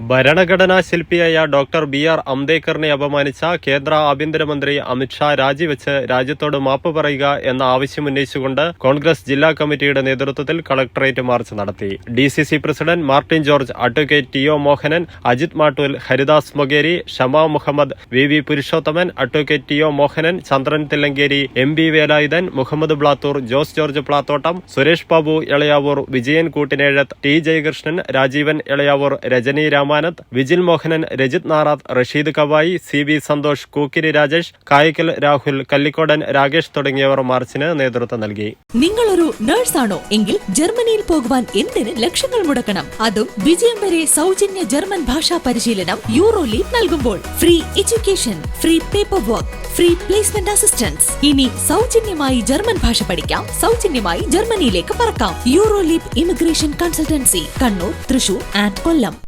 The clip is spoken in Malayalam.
ഭരണഘടനാ ശില്പിയായ ഡോക്ടർ ബി ആർ അംബേദ്കറിനെ അപമാനിച്ച കേന്ദ്ര ആഭ്യന്തരമന്ത്രി അമിത്ഷാ രാജിവെച്ച് രാജ്യത്തോട് മാപ്പ് പറയുക എന്ന ആവശ്യം ഉന്നയിച്ചുകൊണ്ട് കോൺഗ്രസ് ജില്ലാ കമ്മിറ്റിയുടെ നേതൃത്വത്തിൽ കളക്ടറേറ്റ് മാർച്ച് നടത്തി. D C C president Martin George advocate T O Mohanan Ajith Mattool Haridas Mogeri Shama Muhammad V V Purushothaman advocate T O Mohanan Chandran Thillankeri M B Velayudhan Muhammad Blathur Jose George Plathottam Suresh Babu Elayavoor Vijayan Koottinezhath T Jayakrishnan Rajeevan Elayavoor Rajani Ramanath Vijil Mohanan Rajith Narath Rasheed Kavayi C V Santhosh Kookkiri Rajesh Kayikkal Rahul Kallikodan Rakesh തുടങ്ങിയവർ മാർച്ചിന് നേതൃത്വം നൽകി. നിങ്ങളൊരു നേഴ്സാണോ എങ്കിൽ ജർമ്മനിയിൽ പോകുവാൻ എന്തിന് ലക്ഷങ്ങൾ മുടക്കണം? അതും വിജയം വരെ സൗജന്യ ജർമ്മൻ ഭാഷാ പരിശീലനം യൂറോ ലീഗ് നൽകുമ്പോൾ. Free education free paper work free placement assistance ഇനി സൗജന്യമായി ജർമ്മൻ ഭാഷ പഠിക്കാം. സൗജന്യമായി ജർമ്മനിയിലേക്ക് പറക്കാം. Euro Leap immigration consultancy Kannur Thrissur and Kollam.